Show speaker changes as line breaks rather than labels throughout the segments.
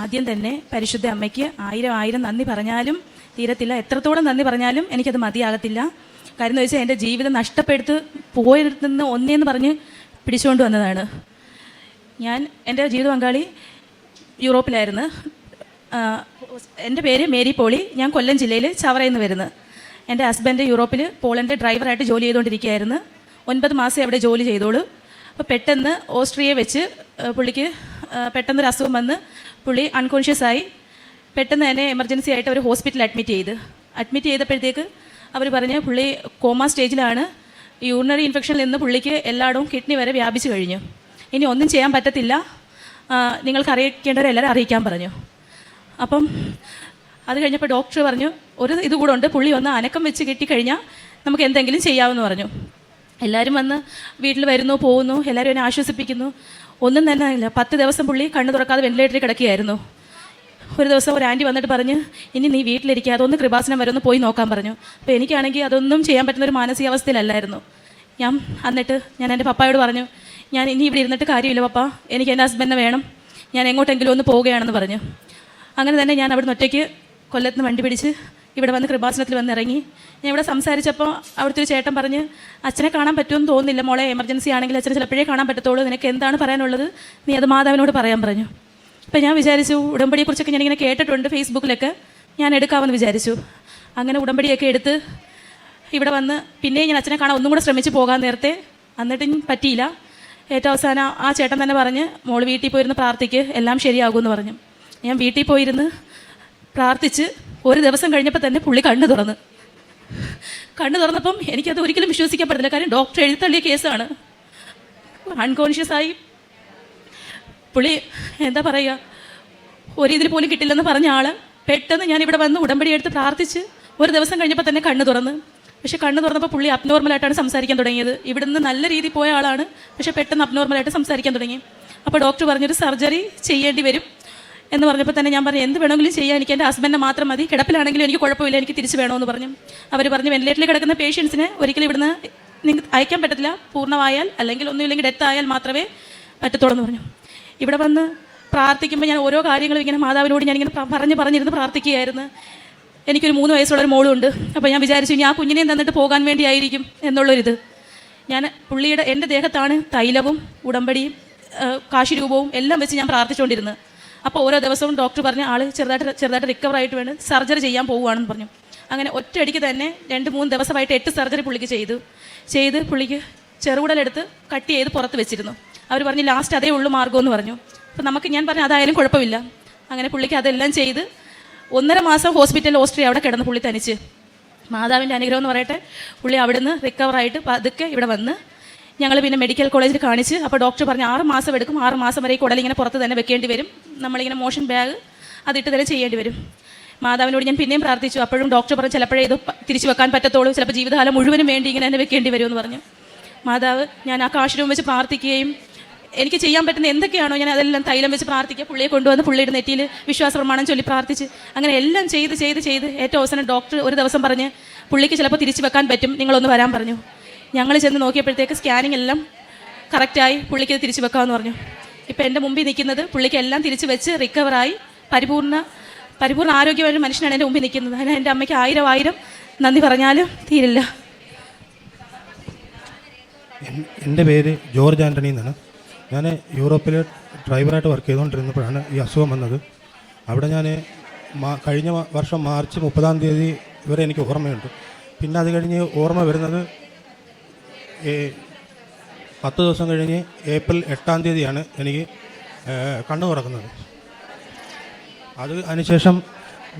ആദ്യം തന്നെ പരിശുദ്ധ അമ്മയ്ക്ക് ആയിരം ആയിരം നന്ദി പറഞ്ഞാലും തീരത്തില്ല. എത്രത്തോളം നന്ദി പറഞ്ഞാലും എനിക്കത് മതിയാകത്തില്ല. കാര്യം എന്ന് വെച്ചാൽ എന്റെ ജീവിതം നഷ്ടപ്പെടുത്ത് പോയിരുന്ന് ഒന്നേന്ന് പറഞ്ഞ് പിടിച്ചുകൊണ്ട് വന്നതാണ്. ഞാൻ എന്റെ ജീവിത പങ്കാളി യൂറോപ്പിലായിരുന്നു. എന്റെ പേര് മേരി പോളി. ഞാൻ കൊല്ലം ജില്ലയിൽ ചവറയിൽ നിന്ന് വരുന്നത് എന്റെ ഹസ്ബൻഡ് യൂറോപ്പിൽ പോളന്റെ ഡ്രൈവറായിട്ട് ജോലി ചെയ്തുകൊണ്ടിരിക്കുകയായിരുന്നു. ഒൻപത് മാസം അവിടെ ജോലി ചെയ്തോളൂ. അപ്പോൾ പെട്ടെന്ന് ഓസ്ട്രിയയെ വെച്ച് പുള്ളിക്ക് പെട്ടെന്നൊരു അസുഖം വന്ന് പുള്ളി അൺകോൺഷ്യസ് ആയി. പെട്ടെന്ന് തന്നെ എമർജൻസി ആയിട്ട് അവർ ഹോസ്പിറ്റലിൽ അഡ്മിറ്റ് ചെയ്ത്. അഡ്മിറ്റ് ചെയ്തപ്പോഴത്തേക്ക് അവർ പറഞ്ഞ് പുള്ളി കോമ സ്റ്റേജിലാണ് യൂറിനറി ഇൻഫെക്ഷനിൽ നിന്ന് പുള്ളിക്ക് എല്ലായിടവും കിഡ്നി വരെ വ്യാപിച്ചു കഴിഞ്ഞു. ഇനി ഒന്നും ചെയ്യാൻ പറ്റത്തില്ല. നിങ്ങൾക്ക് അറിയിക്കേണ്ടവരെല്ലാവരും അറിയിക്കാൻ പറഞ്ഞു. അപ്പം അത് കഴിഞ്ഞപ്പോൾ ഡോക്ടർ പറഞ്ഞു ഒരു ഇതുകൂടെ ഉണ്ട്. പുള്ളി ഒന്ന് അനക്കം വെച്ച് കിട്ടിക്കഴിഞ്ഞാൽ നമുക്ക് എന്തെങ്കിലും ചെയ്യാമെന്ന് പറഞ്ഞു. എല്ലാവരും വന്ന് വീട്ടിൽ വരുന്നു പോകുന്നു എല്ലാവരും എന്നെ ആശ്വസിപ്പിക്കുന്നു. ഒന്നും തന്നെ ഇല്ല പത്ത് ദിവസം പുള്ളി കണ്ണു തുറക്കാതെ വെന്റിലേറ്ററിൽ കിടക്കുകയായിരുന്നു. ഒരു ദിവസം ഒരു ആന്റി വന്നിട്ട് പറഞ്ഞ് ഇനി നീ വീട്ടിലിരിക്കുക അതൊന്ന് കൃപാസനം വരെ ഒന്ന് പോയി നോക്കാൻ പറഞ്ഞു. അപ്പോൾ എനിക്കാണെങ്കിൽ അതൊന്നും ചെയ്യാൻ പറ്റുന്ന ഒരു മാനസികാവസ്ഥയിലല്ലായിരുന്നു. ഞാൻ എന്നിട്ട് ഞാൻ എന്റെ പപ്പായോട് പറഞ്ഞു ഞാൻ ഇനി ഇവിടെ ഇരുന്നിട്ട് കാര്യമില്ല പപ്പ. എനിക്ക് എന്റെ ഹസ്ബൻഡിനെ വേണം. ഞാൻ എങ്ങോട്ടെങ്കിലും ഒന്ന് പോവുകയാണെന്ന് പറഞ്ഞു. അങ്ങനെ തന്നെ ഞാൻ അവിടുന്ന് ഒറ്റയ്ക്ക് കൊല്ലത്ത് നിന്ന് വണ്ടി പിടിച്ച് ഇവിടെ വന്ന് കൃപാസനത്തിൽ വന്ന് ഇറങ്ങി. ഞാൻ ഇവിടെ സംസാരിച്ചപ്പോൾ അവിടുത്തെ ഒരു ചേട്ടൻ പറഞ്ഞ് അച്ഛനെ കാണാൻ പറ്റുമെന്ന് തോന്നുന്നില്ല മോളെ എമർജൻസി ആണെങ്കിൽ അച്ഛനെ ചിലപ്പോഴേ കാണാൻ പറ്റത്തുള്ളൂ. നിനക്ക് എന്താണ് പറയാനുള്ളത്? നീ അത് മാതാവിനോട് പറയാൻ പറഞ്ഞു. അപ്പോൾ ഞാൻ വിചാരിച്ചു ഉടമ്പടിയെക്കുറിച്ചൊക്കെ ഞാനിങ്ങനെ കേട്ടിട്ടുണ്ട് ഫേസ്ബുക്കിലൊക്കെ ഞാൻ എടുക്കാമെന്ന് വിചാരിച്ചു. അങ്ങനെ ഉടമ്പടിയൊക്കെ എടുത്ത് ഇവിടെ വന്ന് പിന്നെയും ഞാൻ അച്ഛനെ കാണാൻ ഒന്നും കൂടെ ശ്രമിച്ച് പോകാൻ നേരത്തെ എന്നിട്ടും പറ്റിയില്ല. ഏറ്റവും അവസാനം ആ ചേട്ടൻ തന്നെ പറഞ്ഞ് മോൾ വീട്ടിൽ പോയിരുന്ന് പ്രാർത്ഥിക്ക് എല്ലാം ശരിയാകുമെന്ന് പറഞ്ഞു. ഞാൻ വീട്ടിൽ പോയിരുന്ന് പ്രാർത്ഥിച്ച് ഒരു ദിവസം കഴിഞ്ഞപ്പോൾ തന്നെ പുള്ളി കണ്ണ് തുറന്ന്. കണ്ണ് തുറന്നപ്പം എനിക്കത് ഒരിക്കലും വിശ്വസിക്കാൻ പറ്റില്ല കാര്യം ഡോക്ടർ എഴുത്തള്ളിയ കേസാണ്. അൺകോൺഷ്യസ് ആയി. പുള്ളി എന്താ പറയുക ഒരു ഇതിൽ പോലും കിട്ടില്ലെന്ന് പറഞ്ഞ ആൾ പെട്ടെന്ന് ഞാൻ ഇവിടെ വന്ന് ഉടമ്പടി എടുത്ത് പ്രാർത്ഥിച്ച് ഒരു ദിവസം കഴിഞ്ഞപ്പോൾ തന്നെ കണ്ണ് തുറന്ന്. പക്ഷെ കണ്ണ് തുറന്നപ്പോൾ പുള്ളി അബ്നോർമലായിട്ടാണ് സംസാരിക്കാൻ തുടങ്ങിയത്. ഇവിടുന്ന് നല്ല രീതിയിൽ പോയ ആളാണ്. പക്ഷെ പെട്ടെന്ന് അബ്നോർമലായിട്ട് സംസാരിക്കാൻ തുടങ്ങി. അപ്പോൾ ഡോക്ടർ പറഞ്ഞൊരു സർജറി ചെയ്യേണ്ടി വരും. എന്ന് പറഞ്ഞപ്പോൾ തന്നെ ഞാൻ പറഞ്ഞു എന്ത് വേണമെങ്കിലും ചെയ്യാൻ എനിക്ക് എന്റെ ഹസ്ബൻഡിനെ മാത്രം മതി. കിടപ്പിലാണെങ്കിലും എനിക്ക് കുഴപ്പമില്ല. എനിക്ക് തിരിച്ചു വേണമെന്ന് പറഞ്ഞു. അവർ പറഞ്ഞു വെന്റിലേറ്ററിൽ കിടക്കുന്ന പേഷ്യൻസിനെ ഒരിക്കലും ഇവിടുന്ന് നിങ്ങൾക്ക് അയക്കാൻ പറ്റത്തില്ല. പൂർണമായാൽ അല്ലെങ്കിൽ ഒന്നുമില്ലെങ്കിൽ ഡെത്ത് ആയാൽ മാത്രമേ പറ്റത്തുള്ളൂ എന്ന് പറഞ്ഞു. ഇവിടെ വന്ന് പ്രാർത്ഥിക്കുമ്പോൾ ഞാൻ ഓരോ കാര്യങ്ങളും ഇങ്ങനെ മാതാവിനോട് ഞാനിങ്ങനെ പറഞ്ഞ് പറഞ്ഞിരുന്ന് പ്രാർത്ഥിക്കുകയായിരുന്നു. എനിക്കൊരു മൂന്ന് വയസ്സുള്ള ഒരു മോളുണ്ട്. അപ്പോൾ ഞാൻ വിചാരിച്ചു ഇനി ആ കുഞ്ഞിനെയും തന്നിട്ട് പോകാൻ വേണ്ടിയായിരിക്കും എന്നുള്ളൊരിത്. ഞാൻ പുള്ളിയുടെ എന്റെ ദേഹത്താണ് തൈലവും ഉടമ്പടിയും കാശിരൂപവും എല്ലാം വെച്ച് ഞാൻ പ്രാർത്ഥിച്ചുകൊണ്ടിരുന്നത് അപ്പോൾ ഓരോ ദിവസവും ഡോക്ടർ പറഞ്ഞ് ആൾ ചെറുതായിട്ട് ചെറുതായിട്ട് റിക്കവർ ആയിട്ട് വേണം സർജറി ചെയ്യാൻ പോവുകയാണെന്ന് പറഞ്ഞു. അങ്ങനെ ഒറ്റയടിക്ക് തന്നെ രണ്ട് മൂന്ന് ദിവസമായിട്ട് എട്ട് സർജറി പുള്ളിക്ക് ചെയ്തു. ചെയ്ത് പുള്ളിക്ക് ചെറുകുടലെടുത്ത് കട്ട് ചെയ്ത് പുറത്ത് വെച്ചിരുന്നു. അവർ പറഞ്ഞു ലാസ്റ്റ് അതേ ഉള്ളൂ മാർഗമെന്ന് പറഞ്ഞു. അപ്പോൾ നമുക്ക് ഞാൻ പറഞ്ഞു അതായാലും കുഴപ്പമില്ല. അങ്ങനെ പുള്ളിക്ക് അതെല്ലാം ചെയ്ത് ഒന്നര മാസം ഹോസ്പിറ്റലിൽ ഓസ്ട്രിയ അവിടെ കിടന്ന് പുള്ളി തനിച്ച്. മാതാവിന്റെ അനുഗ്രഹം എന്ന് പറയട്ടെ പുള്ളി അവിടുന്ന് റിക്കവറായിട്ട് പതുക്കെ ഇവിടെ വന്ന് ഞങ്ങൾ പിന്നെ മെഡിക്കൽ കോളേജിൽ കാണിച്ച് അപ്പോൾ ഡോക്ടർ പറഞ്ഞു ആറ് മാസം എടുക്കും ആറ് മാസം വരെ ഈ കുടലിങ്ങനെ പുറത്ത് തന്നെ വെക്കേണ്ടി വരും. നമ്മളിങ്ങനെ മോഷൻ ബാഗ് അതിട്ട് തന്നെ ചെയ്യേണ്ടി വരും. മാതാവിനോട് ഞാൻ പിന്നെയും പ്രാർത്ഥിച്ചു. അപ്പോഴും ഡോക്ടർ പറഞ്ഞു ചിലപ്പോഴേ ഇത് തിരിച്ചു വെക്കാൻ പറ്റത്തുള്ളൂ. ചിലപ്പോൾ ജീവിതകാലം മുഴുവനും വേണ്ടി ഇങ്ങനെ തന്നെ വെക്കേണ്ടി വരുമെന്ന് പറഞ്ഞു. മാതാവ് ഞാൻ ആ കാശിരൂപം വെച്ച് പ്രാർത്ഥിക്കുകയും എനിക്ക് ചെയ്യാൻ പറ്റുന്ന എന്തൊക്കെയാണോ ഞാൻ അതെല്ലാം തൈലം വെച്ച് പ്രാർത്ഥിക്കുക. പുള്ളിയെ കൊണ്ടുവന്ന് പുള്ളിയുടെ നെറ്റിയിൽ വിശ്വാസ പ്രമാണം ചൊല്ലി പ്രാർത്ഥിച്ച് അങ്ങനെ എല്ലാം ചെയ്ത് ചെയ്ത് ചെയ്ത് ഏറ്റവും അവസാനം ഡോക്ടർ ഒരു ദിവസം പറഞ്ഞ് പുള്ളിക്ക് ചിലപ്പോൾ തിരിച്ചു വെക്കാൻ പറ്റും. നിങ്ങളൊന്ന് വരാൻ പറഞ്ഞു. ഞങ്ങൾ ചെന്ന് നോക്കിയപ്പോഴത്തേക്ക് സ്കാനിങ് എല്ലാം കറക്റ്റായി പുള്ളിക്ക് തിരിച്ചു വെക്കാമെന്ന് പറഞ്ഞു. ഇപ്പം എന്റെ മുമ്പിൽ നിൽക്കുന്നത് പുള്ളിക്ക് എല്ലാം തിരിച്ചു വെച്ച് റിക്കവറായി പരിപൂർണ പരിപൂർണ ആരോഗ്യമായ ഒരു മനുഷ്യനാണ് എന്റെ മുമ്പിൽ നിൽക്കുന്നത്. അതിന് എന്റെ അമ്മയ്ക്ക് ആയിരം ആയിരം നന്ദി പറഞ്ഞാലും തീരില്ല.
എന്റെ പേര് ജോർജ് ആന്റണി എന്നാണ്. ഞാൻ യൂറോപ്പിൽ ഡ്രൈവറായിട്ട് വർക്ക് ചെയ്തുകൊണ്ടിരുന്നപ്പോഴാണ് ഈ അസുഖം വന്നത്. അവിടെ ഞാൻ കഴിഞ്ഞ വർഷം മാർച്ച് മുപ്പതാം തീയതി വരെ എനിക്ക് ഓർമ്മയുണ്ട്. പിന്നെ അത് കഴിഞ്ഞ് ഓർമ്മ വരുന്നത് പത്ത് ദിവസം കഴിഞ്ഞ് ഏപ്രിൽ എട്ടാം തീയതിയാണ് എനിക്ക് കണ്ണു തുറക്കുന്നത്. അത് അതിനുശേഷം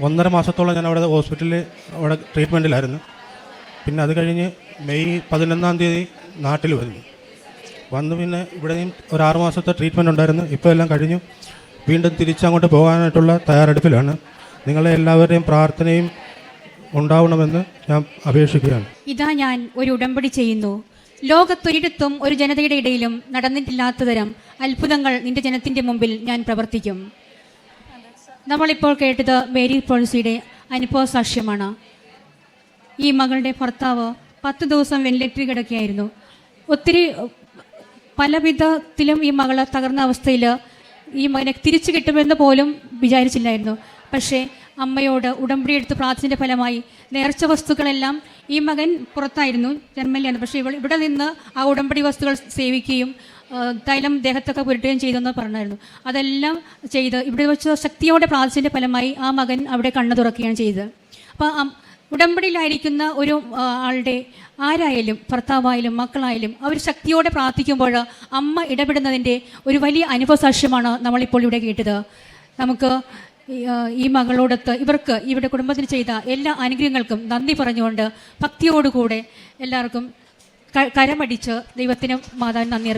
ഒന്നര മാസത്തോളം ഞാൻ അവിടെ ഹോസ്പിറ്റലിൽ അവിടെ ട്രീറ്റ്മെന്റിലായിരുന്നു പിന്നെ അത് കഴിഞ്ഞ് മെയ് പതിനൊന്നാം തീയതി നാട്ടിൽ വന്നു. വന്ന് പിന്നെ ഇവിടെയും ഒരു ആറ് മാസത്തെ ട്രീറ്റ്മെന്റ് ഉണ്ടായിരുന്നു. ഇപ്പോൾ എല്ലാം കഴിഞ്ഞു. വീണ്ടും തിരിച്ചങ്ങോട്ട് പോകാനായിട്ടുള്ള തയ്യാറെടുപ്പിലാണ്. നിങ്ങളെ എല്ലാവരുടെയും പ്രാർത്ഥനയും ഉണ്ടാവണമെന്ന് ഞാൻ അപേക്ഷിക്കുകയാണ്.
ഇതാ ഞാൻ ഒരു ഉടമ്പടി ചെയ്യുന്നു. ലോകത്തൊരിടത്തും ഒരു ജനതയുടെ ഇടയിലും നടന്നിട്ടില്ലാത്ത തരം അത്ഭുതങ്ങൾ നിന്റെ ജനത്തിന്റെ മുമ്പിൽ ഞാൻ പ്രവർത്തിക്കും. നമ്മളിപ്പോൾ കേട്ടത് മേരി പോളിസിയുടെ അനുഭവ സാക്ഷ്യമാണ്. ഈ മകളുടെ ഭർത്താവ് പത്ത് ദിവസം വെന്റിലേറ്ററിൽ കിടക്കുകയായിരുന്നു. ഒത്തിരി പല വിധത്തിലും ഈ മകൾ തകർന്ന അവസ്ഥയിൽ ഈ മകനെ തിരിച്ചു കിട്ടുമെന്ന് പോലും വിചാരിച്ചില്ലായിരുന്നു. പക്ഷേ അമ്മയോട് ഉടമ്പടി എടുത്ത് പ്രാർത്ഥനയുടെ ഫലമായി നേർച്ച വസ്തുക്കളെല്ലാം ഈ മകൻ പുറത്തായിരുന്നു ജർമ്മനിലാണ് പക്ഷേ ഇവൾ ഇവിടെ നിന്ന് ആ ഉടമ്പടി വസ്തുക്കൾ സേവിക്കുകയും തൈലം ദേഹത്തൊക്കെ പുരട്ടുകയും ചെയ്തെന്ന് പറഞ്ഞായിരുന്നു. അതെല്ലാം ചെയ്ത് ഇവിടെ വെച്ച് ശക്തിയോടെ പ്രാർത്ഥനയുടെ ഫലമായി ആ മകൻ അവിടെ കണ്ണു തുറക്കുകയാണ് ചെയ്തത്. അപ്പോൾ ഉടമ്പടിയിലായിരിക്കുന്ന ഒരു ആളുടെ ആരായാലും ഭർത്താവായാലും മക്കളായാലും അവർ ശക്തിയോടെ പ്രാർത്ഥിക്കുമ്പോൾ അമ്മ ഇടപെടുന്നതിന്റെ ഒരു വലിയ അനുഭവസാക്ഷ്യമാണ് നമ്മളിപ്പോൾ ഇവിടെ കേട്ടത്. നമുക്ക് ഈ, മകളോടൊത്ത് ഇവർക്ക് ഇവിടെ കുടുംബത്തിന് ചെയ്ത എല്ലാ അനുഗ്രഹങ്ങൾക്കും നന്ദി പറഞ്ഞുകൊണ്ട് ഭക്തിയോടുകൂടെ എല്ലാവർക്കും കരമടിച്ച് ദൈവത്തിന് മാതാവിന് നന്ദി